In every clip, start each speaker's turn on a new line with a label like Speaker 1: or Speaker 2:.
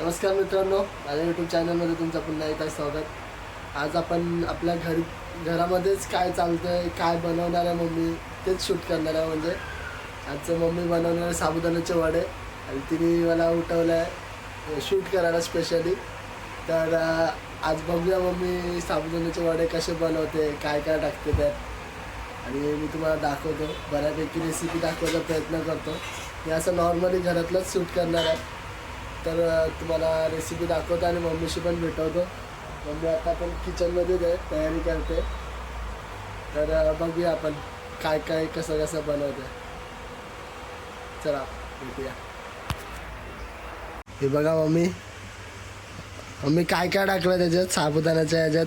Speaker 1: नमस्कार मित्रांनो माझ्या यूट्यूब चॅनलमध्ये तुमचं पुन्हा एकदा स्वागत. आज आपण आपल्या घरी घरामध्येच काय चालतंय काय बनवणार आहे मम्मी तेच शूट करणार आहे म्हणजे. आजचं मम्मी बनवणार आहे साबुदाण्याचे वडे आणि तिने मला उठवलं आहे शूट करायला स्पेशली तर आज बघूया मम्मी साबुदाण्याचे वडे कसे बनवते काय काय टाकते त्यात. आणि मी तुम्हाला दाखवतो बऱ्यापैकी रेसिपी दाखवायचा प्रयत्न करतो. मी असं नॉर्मली घरातलंच शूट करणार आहे. तर तुम्हाला रेसिपी दाखवतो आणि मम्मीशी पण भेटवतो. मम्मी आता पण किचनमध्येच आहे तयारी करते. तर बघूया आपण काय काय कसं कसं बनवते चला भेटूया. हे बघा मम्मी. मम्मी काय काय टाकलं त्याच्यात? साबुदाण्याच्या ह्याच्यात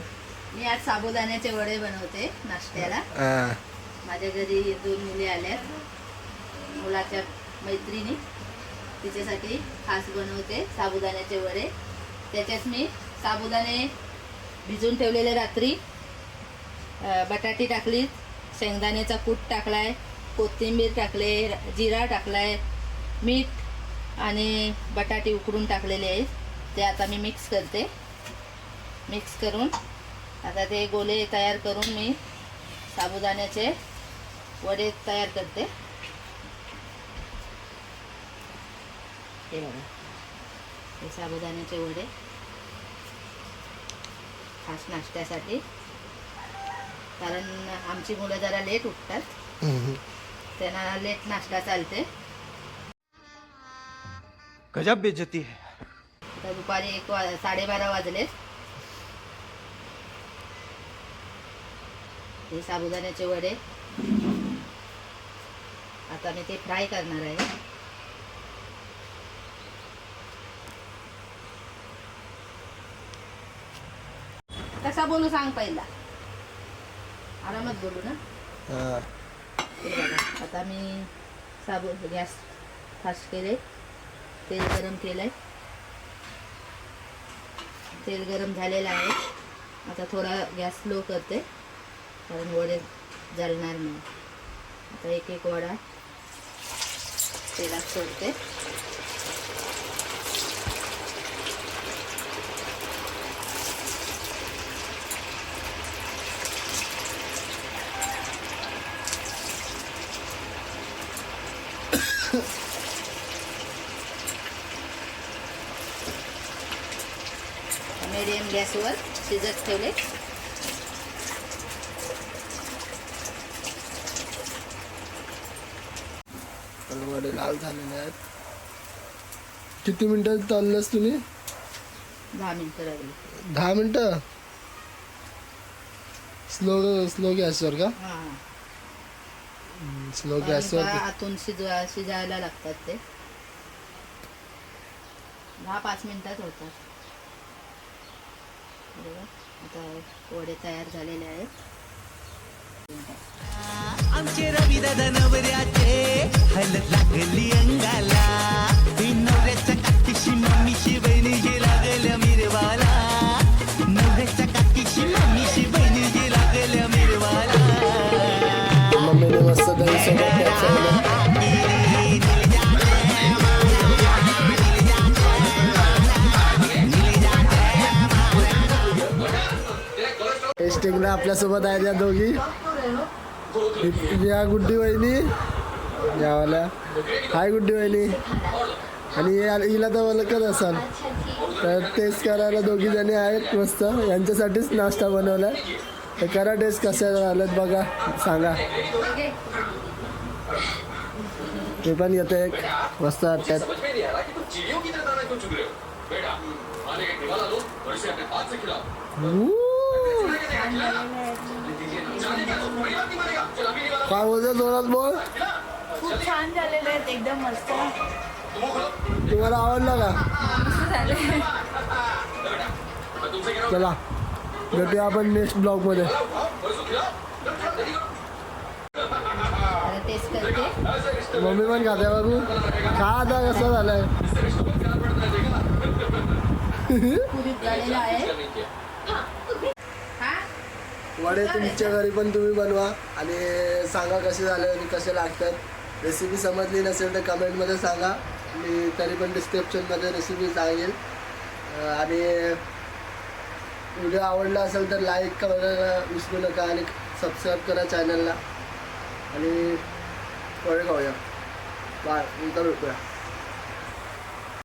Speaker 2: मी आज साबुदाण्याचे वडे बनवते नाश्त्याला. माझ्या घरी दोन मुली आल्यात. मुलाच्या मैत्रिणी. तिच्यासाठी खास बनवते साबुदाण्याचे वडे. त्याच्यात मी साबुदाणे भिजून ठेवलेले रात्री. बटाटी टाकली शेंगदाण्याचा कूट टाकलाय कोथिंबीर टाकले जिरा टाकलाय मीठ आणि बटाटे उकडून टाकलेले आहेत. ते आता मी मिक्स करते. मिक्स करून आता ते गोले तयार करून मी साबुदाण्याचे वडे तयार करते. हे बघा. हे साबुदाण्याचे वडे. खास नाश्त्यासाठी. कारण आमची मुलं जरा लेट उठतात. त्यांना लेट नाश्ता चालते.
Speaker 3: गजब बेइज्जती है.
Speaker 2: तर दुपारी एक वा साडेबारा वाजलेत हे साबुदाण्याचे वडे. आता मी ते फ्राय करणार आहे. कसा बोलू सांग पहिला. आरामात बोलू ना?
Speaker 1: हां.
Speaker 2: हे बघा आता मी साबू गॅस फास्ट केले तेल गरम केलंय. तेल गरम झालेलं आहे. आता थोडा गॅस स्लो करते. कारण वडे जळणार नाही. आता एक एक वडा तेलात सोडते. मीडियम गॅसवर शिजत ठेवले.
Speaker 1: वडे लाल झालेले आहेत. किती मिनिटं चाललंस तुम्ही?
Speaker 2: दहा मिनटं लागली.
Speaker 1: दहा मिनिटं? स्लो स्लो गॅसवर का? स्लो गॅसवर
Speaker 2: आतून शिजवा शिजायला लागतात ते. दहा पाच मिनिटात होतात. बघा आता वडे तयार झालेले आहेत.
Speaker 4: आमचे रवी दादा नवऱ्याचे.
Speaker 1: टेस्टिंगला आपल्यासोबत आहेत या दोघी. या गुड्डी वहिनी यावाल्या. हाय गुड्डी वहिनी. आणि हिला तर ओळखत असाल. तर टेस्ट करायला दोघी जणी आहेत मस्त. यांच्यासाठीच नाश्ता बनवला तर करा टेस्ट कशा झाल्यात बघा सांगा. मी पण येते एक. मस्त वाटतात काय बोलतो जोरात बोल.
Speaker 5: खूप छान झालेले आहेत एकदम मस्त.
Speaker 1: तुम्हाला आवडला का? चला भेटूया आपण नेक्स्ट
Speaker 2: ब्लॉगमध्ये.
Speaker 1: मम्मी पण खाते बाबू. खा आता कसं झालंय? वडे तुमच्या घरी पण तुम्ही बनवा आणि सांगा कसे झाले आणि कसे लागतात. रेसिपी समजली नसेल तर कमेंटमध्ये सांगा. मी तरी पण डिस्क्रिप्शनमध्ये रेसिपी सांगेल. आणि व्हिडिओ आवडला असेल तर लाईक करायला विसरू नका आणि सबस्क्राईब करा चॅनलला आणि वडे खाऊया बाय नंतर भेटूया.